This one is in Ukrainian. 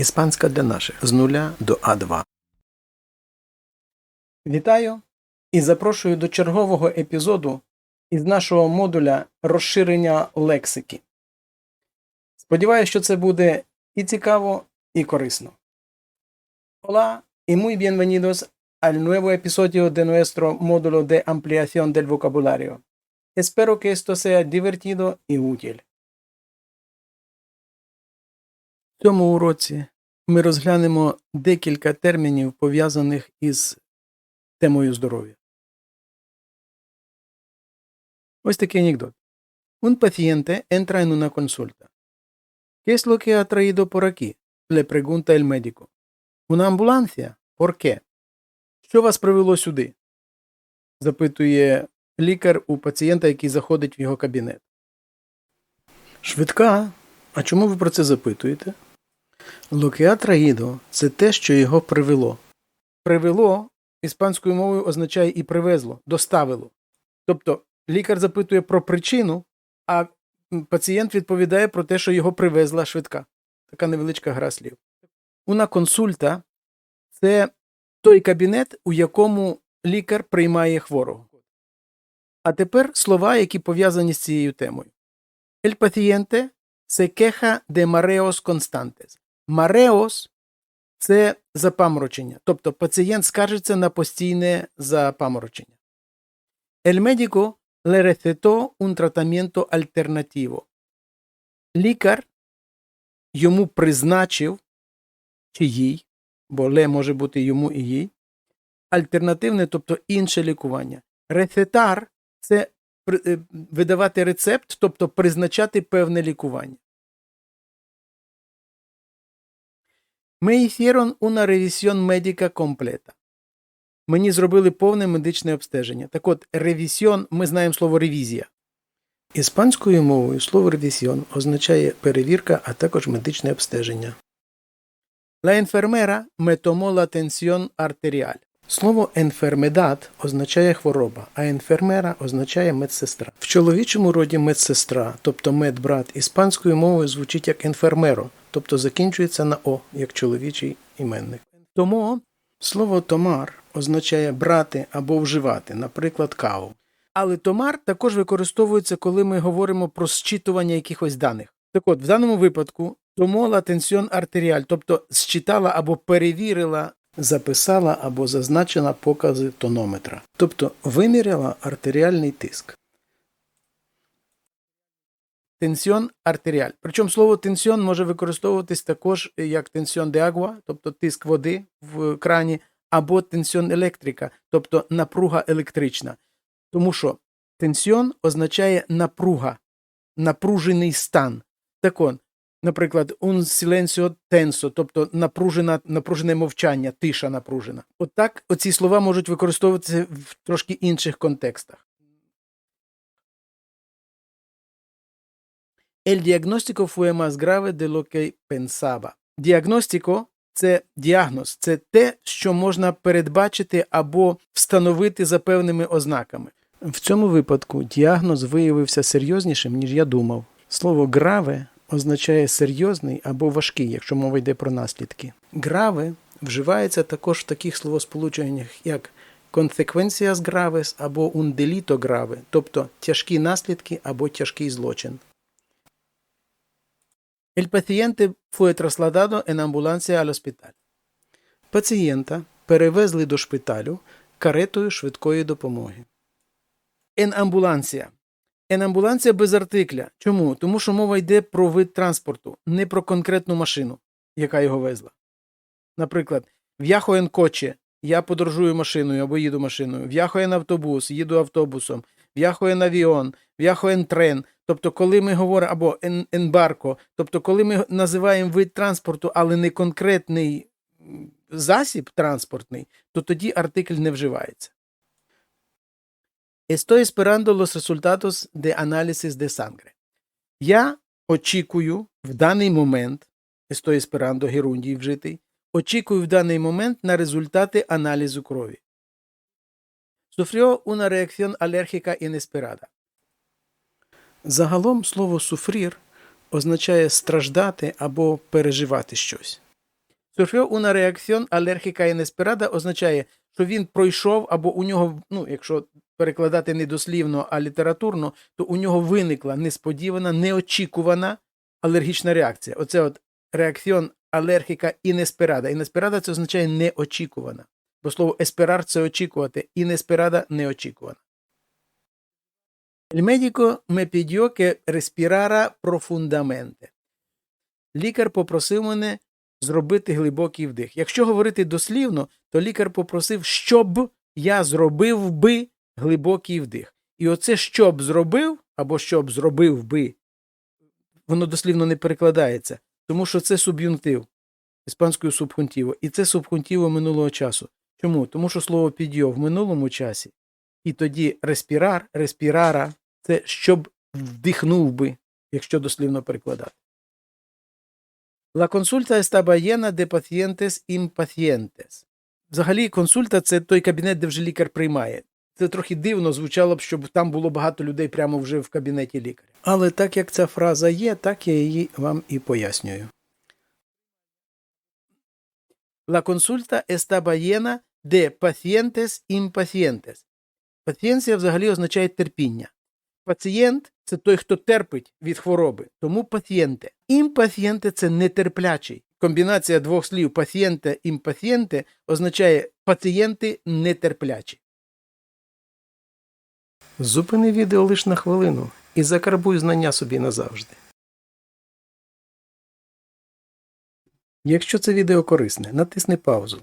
Іспанська для наших з нуля до А2. Вітаю і запрошую до чергового епізоду із нашого модуля розширення лексики. Сподіваюся, що це буде і цікаво, і корисно. Hola y muy bienvenidos al nuevo episodio de nuestro módulo de ampliación del vocabulario. Espero que esto sea divertido y útil. В цьому уроці ми розглянемо декілька термінів, пов'язаних із темою здоров'я. Ось такий анекдот. Un paciente entra en una consulta. ¿Qué es lo que ha traído por aquí? Le pregunta el médico. Una ambulancia? ¿Por qué? Що вас привело сюди? запитує лікар у пацієнта, який заходить в його кабінет. Швидка. А чому ви про це запитуєте? Traído – це те, що його привело. Привело іспанською мовою означає і привезло, доставило. Тобто лікар запитує про причину, а пацієнт відповідає про те, що його привезла швидка. Така невеличка гра слів. Una консульта це той кабінет, у якому лікар приймає хворого. А тепер слова, які пов'язані з цією темою. El paciente se queja de mareos constantes. Mareos – це запаморочення, тобто пацієнт скаржиться на постійне запаморочення. El médico le un tratamiento alternativo. Лікар йому призначив, чи їй, бо ле може бути йому і їй, альтернативне, тобто інше лікування. Рецетар – це е, видавати рецепт, тобто призначати певне лікування. Me hicieron una revisión médica completa. Мені зробили повне медичне обстеження. Так от, ревісіон, ми знаємо слово ревізія. Іспанською мовою слово ревісіон означає перевірка, а також медичне обстеження. La enfermera me tomó la tensión arterial. Слово enfermedad означає хвороба, а enfermera означає медсестра. В чоловічому роді медсестра, тобто медбрат, іспанською мовою звучить як enfermero, тобто закінчується на о, як чоловічий іменник. Тому слово томар означає брати або вживати, наприклад, каву. Але томар також використовується, коли ми говоримо про зчитування якихось даних. Так от, в даному випадку томола тенсіон артеріаль, тобто зчитала або перевірила, записала або зазначила покази тонометра, тобто виміряла артеріальний тиск. Тенсіон артеріаль. Причому слово тенсіон може використовуватись також як тенсіон де агуа, тобто тиск води в крані, або тенсіон електрика, тобто напруга електрична. Тому що тенсіон означає напруга, напружений стан. Так он, наприклад, un silencio tenso, тобто напружена, напружене мовчання, тиша напружена. Отак оці слова можуть використовуватися в трошки інших контекстах. El diagnóstico fue más grave de lo que pensaba. Діагностико це діагноз, це те, що можна передбачити або встановити за певними ознаками. В цьому випадку діагноз виявився серйознішим, ніж я думав. Слово граве означає серйозний або важкий, якщо мова йде про наслідки. Граве вживається також в таких словосполученнях, як consequencias graves або un delito grave, тобто тяжкі наслідки або тяжкий злочин. El paciente fue trasladado en ambulancia al hospital. Пацієнта перевезли до шпиталю каретою швидкої допомоги. En ambulancia. En ambulancia без артикля. Чому? Тому що мова йде про вид транспорту, не про конкретну машину, яка його везла. Наприклад, в'яхо en коче, я подорожую машиною або їду машиною, в'яхо en автобус, їду автобусом, авіон, в'яхо en трен. Тобто, коли ми говоримо або en, en тобто, коли ми називаємо вид транспорту, але не конкретний засіб транспортний, то тоді артикль не вживається. Estoy esperando los resultados de análisis de sangre. Я очікую в даний момент, estoy esperando герундій вжитий, очікую в даний момент на результати аналізу крові. Sufrió una reacción alérgica inesperada. Загалом слово суфрір означає страждати або переживати щось. Sufrió una reacción alérгіка інесперада означає, що він пройшов, або у нього, ну, якщо перекладати не дослівно, а літературно, то у нього виникла несподівана, неочікувана алергічна реакція. Оце от реакціон алергіка інесперада. Інесперада це означає неочікувана. Бо слово есперар це очікувати, інесперада неочікувана. Il medico me respirara profundamente. Лікар попросив мене зробити глибокий вдих. Якщо говорити дослівно, то лікар попросив, щоб я зробив би глибокий вдих. І оце щоб зробив, або щоб зробив би, воно дослівно не перекладається, тому що це суб'юнктив іспанською субхунтіво. І це субхунтіво минулого часу. Чому? Тому що слово підйо в минулому часі, і тоді респірар, респірара це щоб вдихнув би, якщо дослівно перекладати. La consulta estaba llena de pacientes impacientes. Взагалі, консульта це той кабінет, де вже лікар приймає. Це трохи дивно звучало б, щоб там було багато людей прямо вже в кабінеті лікаря. Але так як ця фраза є, так я її вам і пояснюю. La consulta estaba llena de pacientes impacientes. Пацієнція взагалі означає терпіння. Пацієнт це той, хто терпить від хвороби, тому пацієнте. Імпацієнте це нетерплячий. Комбінація двох слів пацієнте імпацієнте означає пацієнти нетерплячі. Зупини відео лише на хвилину і закарбуй знання собі назавжди. Якщо це відео корисне, натисни паузу,